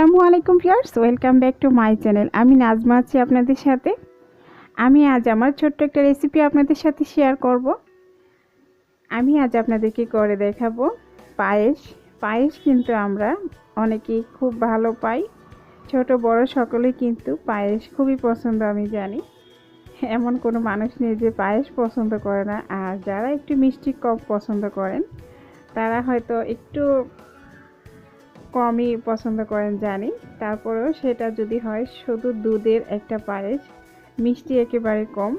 আসসালামু আলাইকুম viewers, welcome back to my channel. আমি নাজমা আছি আপনাদের সাথে। আমি আজ আমার ছোট্ট একটা রেসিপি আপনাদের সাথে শেয়ার করব। আমি আজ আপনাদেরকে করে দেখাবো পায়েস। পায়েস কিন্তু আমরা অনেকেই খুব ভালো পাই। ছোট, বড় সকলেই কিন্তু পায়েস খুবই পছন্দ, আমি জানি। এমন কোনো মানুষ নেই যে পায়েস পছন্দ করে না। আর যারা একটু মিষ্টি কম পছন্দ করেন, তারা হয়তো একটু কমই পছন্দ করেন, জানি। তারপরেও সেটা যদি হয়, শুধু দুধের একটা পায়েস, মিষ্টি একেবারে কম।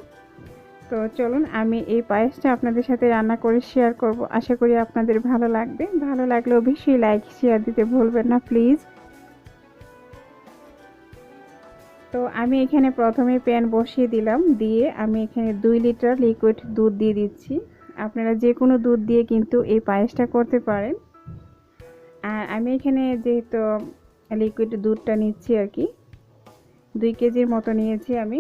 তো চলুন, আমি এই পায়েসটা আপনাদের সাথে রান্না করে শেয়ার করব। আশা করি আপনাদের ভালো লাগবে। ভালো লাগলে অবশ্যই লাইক শেয়ার দিতে ভুলবেন না প্লিজ তো আমি এখানে প্রথমে প্যান বসিয়ে দিলাম। দিয়ে আমি এখানে দুই লিটার লিকুইড দুধ দিয়ে দিচ্ছি। আপনারা যে কোনো দুধ দিয়ে কিন্তু এই পায়েসটা করতে পারেন। আর আমি এখানে যেহেতু লিকুইড দুধটা নিচ্ছি আর কি, দুই কেজির মতো নিয়েছি আমি।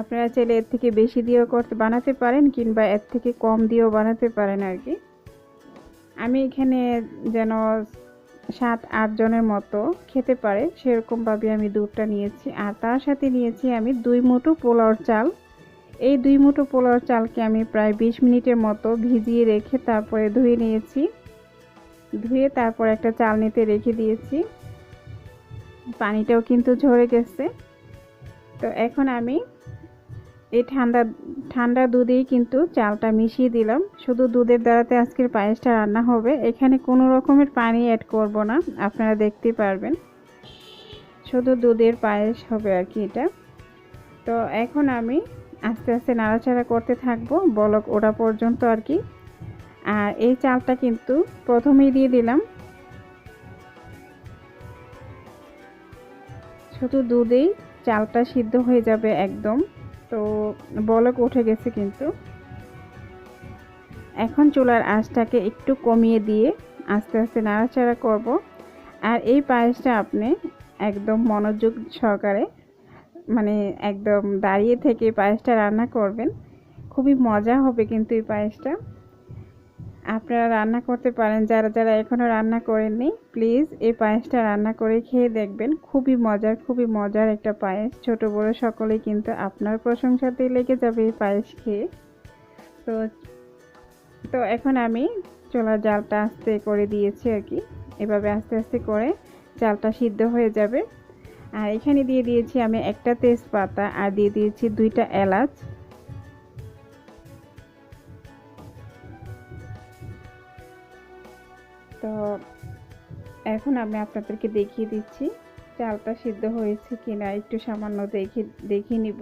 আপনারা চাইলে এর থেকে বেশি দিয়েও করতে, বানাতে পারেন কিংবা এর থেকে কম দিয়েও বানাতে পারেন আর কি। আমি এখানে যেন সাত, আট জনের মতো খেতে পারে, সেরকমভাবে আমি দুধটা নিয়েছি। আর তার সাথে নিয়েছি আমি দুই মুঠো পোলাওর চাল। এই দুই মুঠো পোলাওর চালকে আমি প্রায় বিশ মিনিটের মতো ভিজিয়ে রেখে তারপরে ধুয়ে নিয়েছি। ধুয়ে তারপর একটা চালনিতে রেখে দিয়েছি। পানিটাও কিন্তু ঝরে গেছে। তো এখন আমি এই ঠান্ডা ঠান্ডা দুধেই কিন্তু চালটা মিশিয়ে দিলাম। শুধু দুধের দ্বারাতে আজকের পায়েসটা রান্না হবে। এখানে কোনো রকমের পানি অ্যাড করব না। আপনারা দেখতে পারবেন। শুধু দুধের পায়েস হবে আর কি এটা। তো এখন আমি আস্তে আস্তে নাড়াচাড়া করতে থাকব। বলক ওটা পর্যন্ত আর কি। আর এই চালটা কিন্তু প্রথমেই দিয়ে দিলাম। শুধু দুধেই চালটা সিদ্ধ হয়ে যাবে একদম। তো বলক উঠে গেছে কিন্তু। এখন চুলার আঁচটাকে একটু কমিয়ে দিয়ে আস্তে আস্তে নাড়াচাড়া করব। আর এই পায়েসটা আপনি একদম মনোযোগ সহকারে মানে একদম দাঁড়িয়ে থেকে পায়েসটা রান্না করবেন। খুবই মজা হবে কিন্তু এই পায়েসটা। আপনারা রান্না করতে পারেন। যারা যারা এখনও রান্না করেননি প্লিজ এই পায়েসটা রান্না করে খেয়ে দেখবেন। খুবই মজার খুবই মজার একটা পায়েস। ছোট, বড় সকলেই কিন্তু আপনার প্রশংসাতেই লেগে যাবে এই পায়েস খেয়ে। তো তো এখন আমি চোলা জালটা আস্তে করে দিয়েছি আর কি। এভাবে আস্তে আস্তে করে চালটা সিদ্ধ হয়ে যাবে। আর এখানে দিয়ে দিয়েছি আমি একটা তেজপাতা আর দিয়ে দিয়েছি দুইটা এলাচ। তো এখন আমি আপনাদেরকে দেখিয়ে দিচ্ছি চালটা সিদ্ধ হয়েছে কিনা, একটু সামান্য দেখে দেখে নিব।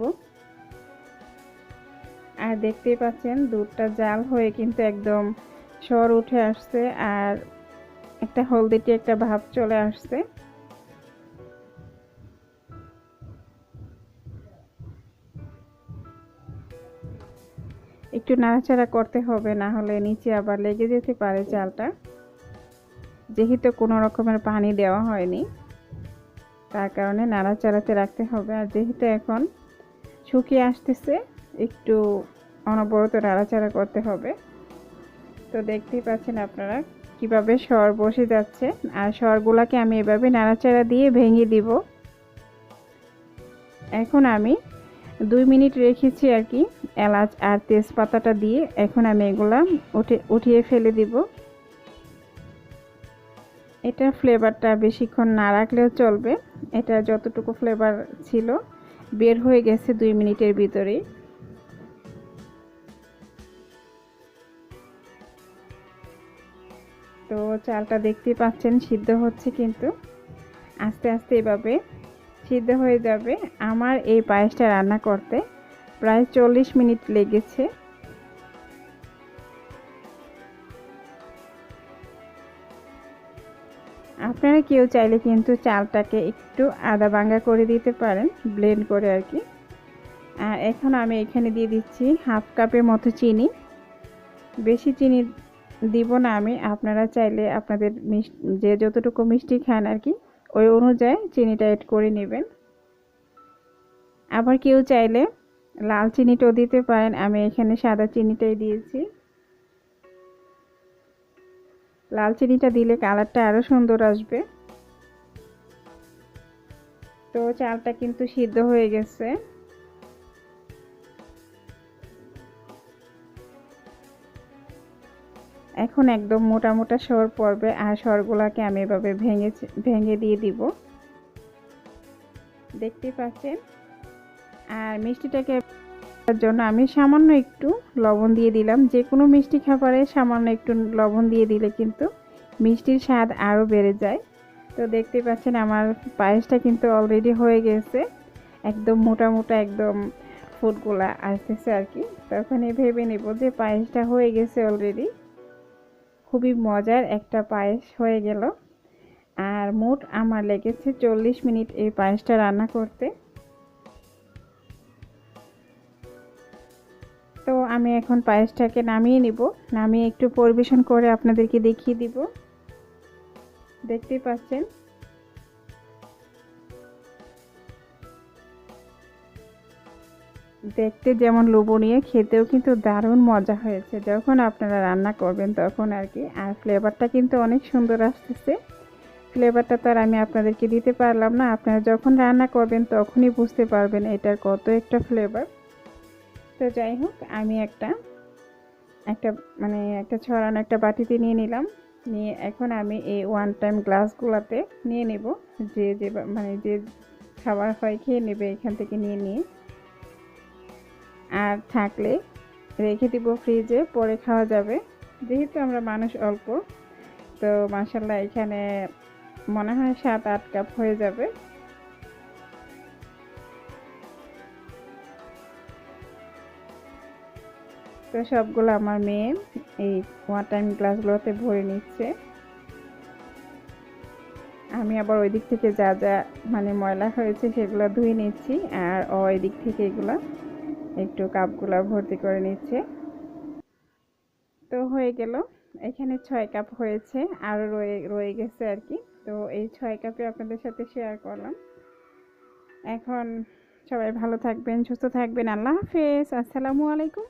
আর দেখতেই পাচ্ছেন, দুধটা জাল হয়ে কিন্তু একদম সর উঠে আসছে আর একটা হলদিটি একটা ভাব চলে আসছে। একটু নাড়াচাড়া করতে হবে, না হলে নিচে আবার লেগে যেতে পারে চালটা। যেহেতু কোনো রকমের পানি দেওয়া হয়নি, তার কারণে নাড়াচাড়াতে রাখতে হবে। আর যেহেতু এখন শুকিয়ে আসতেছে, একটু অনবরত নাড়াচাড়া করতে হবে। তো দেখতেই পাচ্ছেন আপনারা কীভাবে স্বর বসে যাচ্ছে। আর স্বরগুলোকে আমি এভাবে নাড়াচাড়া দিয়ে ভেঙে দিব। এখন আমি দুই মিনিট রেখেছি আর কি, এলাচ আর তেজপাতাটা দিয়ে। এখন আমি এগুলা উঠে, উঠিয়ে ফেলে দিব। এটা ফ্লেভারটা বেশিক্ষণ না রাখলেও চলবে। এটা যতটুকু ফ্লেভার ছিল, বের হয়ে গেছে দুই মিনিটের ভিতরেই। তো চালটা দেখতেই পাচ্ছেন, সিদ্ধ হচ্ছে কিন্তু। আস্তে আস্তে এভাবে সিদ্ধ হয়ে যাবে। আমার এই পায়েসটা রান্না করতে প্রায় চল্লিশ মিনিট লেগেছে। আপনারা কেউ চাইলে কিন্তু চালটাকে একটু আদা ভাঙ্গা করে দিতে পারেন ব্লেন্ড করে আর কি। আর এখন আমি এখানে দিয়ে দিচ্ছি হাফ কাপের মতো চিনি। বেশি চিনি দিব না আমি, আপনারা চাইলে আপনাদের যে যতটুকু মিষ্টি খান আর কি, ওই অনুযায়ী চিনিটা অ্যাড করে নেবেন। আবার কেউ চাইলে লাল চিনিটাও দিতে পারেন, আমি এখানে সাদা চিনিটাই দিয়েছি। লাল চিনিটা দিলে কালারটা আরও সুন্দর আসবে। তো চালটা কিন্তু সিদ্ধ হয়ে গেছে। এখন একদম মোটা মোটা সর পড়বে আর সরগুলাকে আমি এভাবে ভেঙে ভেঙে দিয়ে দিব। দেখতে পাচ্ছেন? আর মিষ্টিটাকে জন্য আমি সামান্য একটু লবণ দিয়ে দিলাম। যে কোনো মিষ্টি খাবারে সামান্য একটু লবণ দিয়ে দিলে কিন্তু মিষ্টির স্বাদ আরও বেড়ে যায়। তো দেখতে পাচ্ছেন আমার পায়েসটা কিন্তু অলরেডি হয়ে গেছে। একদম মোটা মোটা একদম ফুটগুলা আসতেছে আর কি। তখন ভেবে নেব যে পায়েসটা হয়ে গেছে অলরেডি খুবই মজার একটা পায়েস হয়ে গেল। আর মোট আমার লেগেছে চল্লিশ মিনিট এই পায়েসটা রান্না করতে। আমি এখন পায়েসটাকে নামিয়ে নিব। নামিয়ে একটু পরিবেশন করে আপনাদেরকে দেখিয়ে দিব। দেখতেই পাচ্ছেন? দেখতে যেমন লোভনীয়, খেতেও কিন্তু দারুণ মজা হয়েছে। যখন আপনারা রান্না করবেন তখন আর কি। আর ফ্লেভারটা কিন্তু অনেক সুন্দর আসতেছে। ফ্লেভারটা তো আর আমি আপনাদেরকে দিতে পারলাম না। আপনারা যখন রান্না করবেন তখনই বুঝতে পারবেন এটার কত একটা ফ্লেভার তো যাই হোক, আমি একটা একটা মানে একটা ছড়ানো একটা বাটিতে নিয়ে নিলাম। নিয়ে এখন আমি এই ওয়ান টাইম গ্লাসগুলোতে নিয়ে নেব। যে যে মানে যে খাবার হয় খেয়ে নেবে এখান থেকে নিয়ে নিয়ে। আর থাকলে রেখে দিব ফ্রিজে পরে খাওয়া যাবে। যেহেতু আমরা মানুষ অল্প, তো মাসাল্লাহ এখানে মনে হয় সাত, আট কাপ হয়ে যাবে। তো সবগুলো আমার মেয়ে এই ওয়ান টাইম গ্লাসগুলোতে ভরে নিচ্ছে। আমি আবার ওই দিক থেকে যা যা মানে ময়লা হয়েছে সেগুলো ধুয়ে নিচ্ছি আর ওই দিক থেকে এগুলো একটু কাপগুলো ভর্তি করে নিচ্ছে। তো হয়ে গেল। এখানে ছয় কাপ হয়েছে, আরও রয়ে রয়ে গেছে আর কি। তো এই ছয় কাপে আপনাদের সাথে শেয়ার করলাম। এখন সবাই ভালো থাকবেন, সুস্থ থাকবেন। আল্লাহ হাফেজ। আসসালামু আলাইকুম।